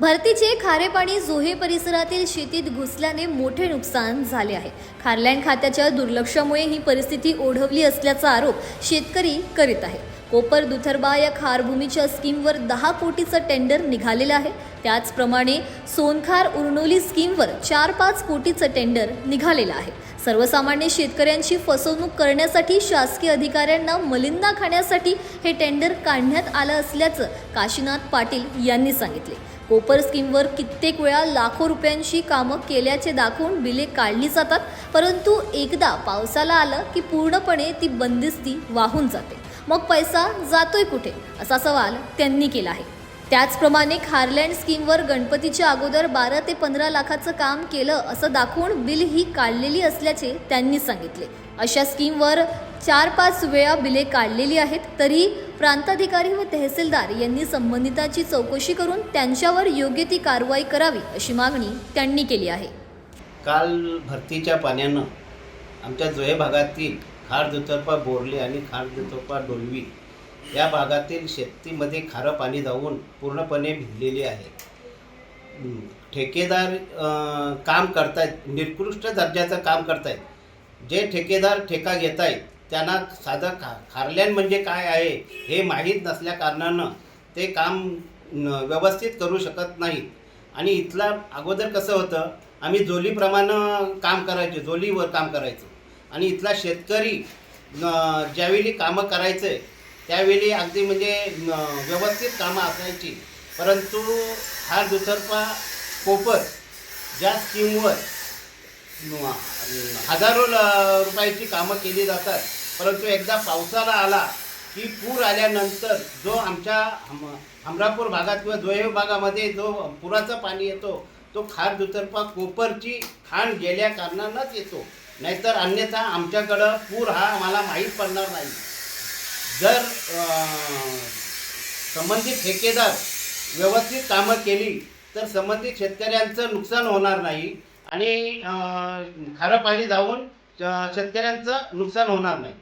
भरतीचे खारे पाणी जोहे परिसरातील शेतीत घुसल्याने मोठे नुकसान झाले आहे. खारलँड खात्याच्या दुर्लक्षामुळे ही परिस्थिती ओढवली असल्याचा आरोप शेतकरी करीत आहे. कोपर दुथरबा या खारभूमीच्या स्कीमवर दहा कोटीचं टेंडर निघालेलं आहे. त्याचप्रमाणे सोनखार उर्नोली स्कीमवर चार पाच कोटीचं टेंडर निघालेलं आहे. सर्वसामान्य शेतकऱ्यांची फसवणूक करण्यासाठी शासकीय अधिकाऱ्यांना मलिंदा खाण्यासाठी हे टेंडर काढण्यात आलं असल्याचं काशीनाथ पाटील यांनी सांगितले. कोपर स्कीमवर कित्येक वेळा लाखो रुपयांची कामं केल्याचे दाखवून बिले काढली जातात परंतु एकदा पावसाला आलं की पूर्णपणे ती बंदिस्ती वाहून जाते. मग पैसा जातोय कुठे? असा सवाल त्यांनी केला आहे. त्याचप्रमाणे खारलँड स्कीमवर गणपतीच्या अगोदर बारा ते पंधरा लाखाचं काम केलं असं दाखवून बिल ही काढलेली असल्याचे त्यांनी सांगितले. अशा स्कीमवर चार पाच वेळा बिले काढलेली आहेत तरी प्रांताधिकारी व तहसीलदार यांनी संबंधिताची चौकशी करून त्यांच्यावर योग्य ती कारवाई करावी अशी मागणी त्यांनी केली आहे. काल भरतीच्या पाण्यानं आमच्या जोहे भागातील खार दुतर्फा बोरले आणि खार दुतर्फा डोलवी या भागातील शेतीमध्ये खारं पाणी जाऊन पूर्णपणे भिजलेले आहे. ठेकेदार काम करतायत निकृष्ट दर्जाचं काम करतायत. जे ठेकेदार ठेका घेत आहेत त्यांना साधं खा खारल्यान म्हणजे काय आहे हे माहीत नसल्या कारणानं ते काम व्यवस्थित करू शकत नाहीत. आणि इथला अगोदर कसं होतं आम्ही जोलीप्रमाणे काम करायचो जोलीवर काम करायचो. आणि इथला शेतकरी ज्यावेळी कामं करायचं त्यावेळी अगदी म्हणजे व्यवस्थित कामं असायची. परंतु हा दुतर्फा कोपर ज्या स्कीमवर हजारो रुपयाची कामं केली जातात. परंतु एकदा पावसाळा आला की पूर आल्यानंतर जो आमच्या हम- हमरापूर भागात किंवा दोहे भागामध्ये जो पुराचं पाणी येतो तो खार दुतर्फा कोपरची खाण गेल्या कारणानंच येतो. नाहीतर अन्यथा आमच्याकडं पूर हा आम्हाला माहीत पडणार नाही. जर संबंधित ठेकेदार व्यवस्थित कामं केली तर संबंधित शेतकऱ्यांचं नुकसान होणार नाही आणि खारं पाणी जाऊन शेतकऱ्यांचं नुकसान होणार नाही.